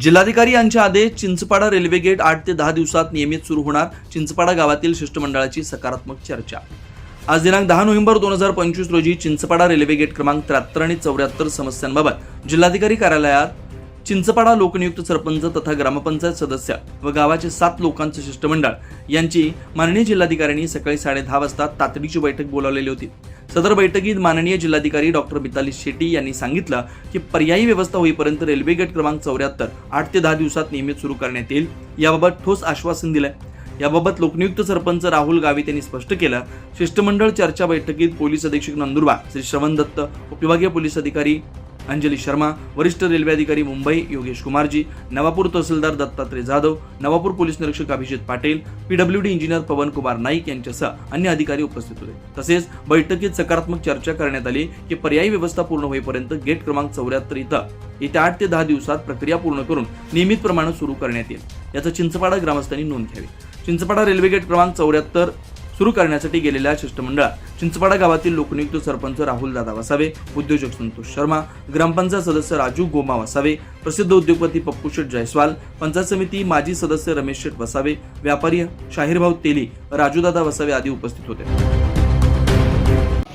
जिल्हाधिकारी यांचे आदेश चिंचपाडा रेल्वे गेट आठ ते दहा दिवसात नियमित सुरू होणार. चिंचपाडा गावातील शिष्टमंडळाची सकारात्मक चर्चा. आज दिनांक दहा नोव्हेंबर दोन हजार पंचवीस रोजी चिंचपाडा रेल्वे गेट क्रमांक त्र्याहत्तर आणि चौऱ्याहत्तर समस्यांबाबत जिल्हाधिकारी कार्यालयात चिंचपाडा लोकनियुक्त सरपंच तथा ग्रामपंचायत सदस्य व गावाचे सात लोकांचं शिष्टमंडळ यांची माननीय जिल्हाधिकाऱ्यांनी सकाळी साडे दहा वाजता तातडीची बैठक बोलावलेली होती. सदर बैठकीत माननीय जिल्हाधिकारी डॉक्टर मिताली शेट्टी यांनी सांगितलं की पर्यायी व्यवस्था होईपर्यंत रेल्वे गेट क्रमांक चौऱ्याहत्तर आठ ते दहा दिवसात नियमित सुरू करण्यात येईल. याबाबत ठोस आश्वासन दिलंय. याबाबत लोकनियुक्त सरपंच राहुल गावित यांनी स्पष्ट केलं. शिष्टमंडळ चर्चा बैठकीत पोलीस अधीक्षक नंदुरबार श्री श्रवण दत्त उपविभागीय पोलीस अधिकारी अंजली शर्मा वरिष्ठ रेल्वे अधिकारी मुंबई योगेश कुमारजी नवापूर तहसीलदार दत्तात्रय जाधव नवापूर पोलीस निरीक्षक अभिजित पाटील पीडब्ल्यूडी इंजिनियर पवन कुमार नाईक यांच्यासह अन्य अधिकारी उपस्थित होते. तसेच बैठकीत सकारात्मक चर्चा करण्यात आली की पर्यायी व्यवस्था पूर्ण होईपर्यंत गेट क्रमांक चौऱ्याहत्तर इथं येत्या आठ ते दहा दिवसात प्रक्रिया पूर्ण करून नियमित प्रमाणे सुरू करण्यात येईल. याचं चिंचपाडा ग्रामस्थांनी नोंद घ्यावी. चिंचपाडा रेल्वे गेट क्रमांक चौऱ्याहत्तर सुरू करण्यासाठी गेलेल्या शिष्टमंडळात चिंचपाडा गावातील लोकनियुक्त सरपंच राहुल दादा वसावे उद्योजक संतोष शर्मा ग्रामपंचायत सदस्य राजू गोमा वसावे प्रसिद्ध उद्योगपती पप्पू शेठ जयस्वाल पंचायत समिती माजी सदस्य रमेश शेठ वसावे व्यापारी शाहीरभाऊ तेली राजूदादा वसावे आदी उपस्थित होते.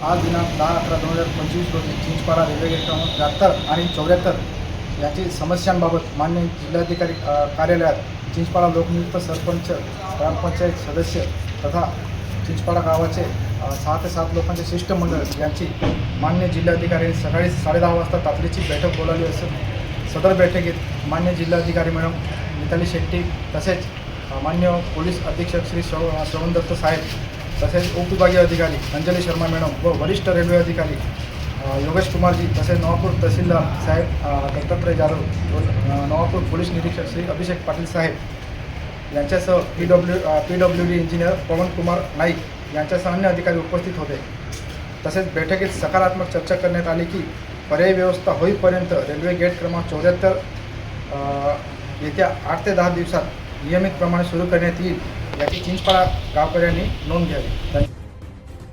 आज दिनांक दहा अकरा दोन हजार पंचवीस रोजी चिंचपाडा रेल्वे गेट क्रमांक त्र्याहत्तर आणि चौऱ्याहत्तर याची समस्यांबाबत मान्य जिल्हाधिकारी कार्यालयात चिंचपाडा लोकनियुक्त सरपंच ग्रामपंचायत सदस्य तथा चिंचपाडा गावाचे सहा ते सात लोकांचे शिष्टमंडळ यांची मान्य जिल्हाधिकारी सकाळी साडेदहा वाजता तातडीची बैठक बोलावली असून सदर बैठकीत मान्य जिल्हाधिकारी मॅडम मिताली शेट्टी तसेच मान्य पोलीस अधीक्षक श्री श्रव श्रवणदत्त साहेब तसेच उपविभागीय अधिकारी अंजली शर्मा मॅडम व वरिष्ठ रेल्वे अधिकारी योगेश कुमारजी तसेच नवापूर तहसीलदार साहेब दत्तात्रय जाधव व नवापूर पोलीस निरीक्षक श्री अभिषेक पाटील साहेब यांच्यासह P W P W D engineer Pavan Kumar Naik यांच्यासह अन्य अधिकारी उपस्थित होते. तसेच बैठकीत सकारात्मक चर्चा करण्यात आली की पर्यायी व्यवस्था होईपर्यंत रेल्वे गेट क्रमांक चौऱ्याहत्तर येत्या आठ ते दहा दिवसात नियमित प्रमाणे सुरू करण्यात येईल याची चिंचपाडा गावकऱ्यांनी नोंद घ्यावी.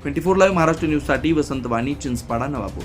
ट्वेंटी फोर लाईव्ह महाराष्ट्र न्यूजसाठी वसंत वाणी चिंचपाडा नवापूर.